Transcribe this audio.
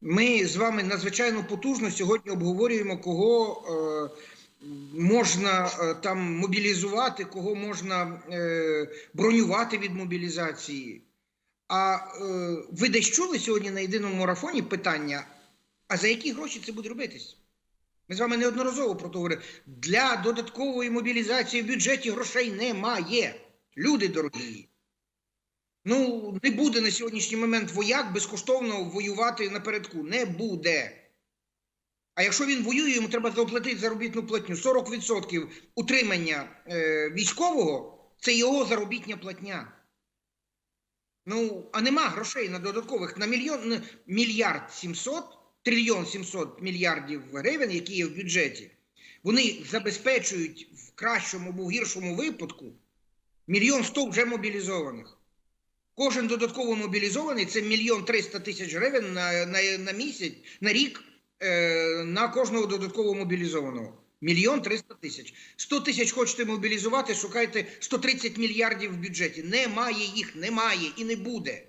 Ми з вами надзвичайно потужно сьогодні обговорюємо, кого е, можна е, там мобілізувати, кого можна е, бронювати від мобілізації. А е, ви десь чули сьогодні на єдиному марафоні питання: а за які гроші це буде робитись? Ми з вами неодноразово про це говорили. Для додаткової мобілізації в бюджеті грошей немає. Люди дорогі. Ну, не буде на сьогоднішній момент вояк безкоштовно воювати напередку. Не буде. А якщо він воює, йому треба заплатити заробітну платню. 40% утримання е, військового це його заробітня платня. Ну, а нема грошей на додаткових на мільйон на мільярд сімсот, трильйон сімсот мільярдів гривень, які є в бюджеті. Вони забезпечують в кращому або гіршому випадку мільйон сто вже мобілізованих. Кожен додатково мобілізований це мільйон триста тисяч гривень на, на, на місяць, на рік е, на кожного додатково мобілізованого. Мільйон триста тисяч. Сто тисяч хочете мобілізувати, шукайте 130 мільярдів в бюджеті. Немає їх, немає і не буде.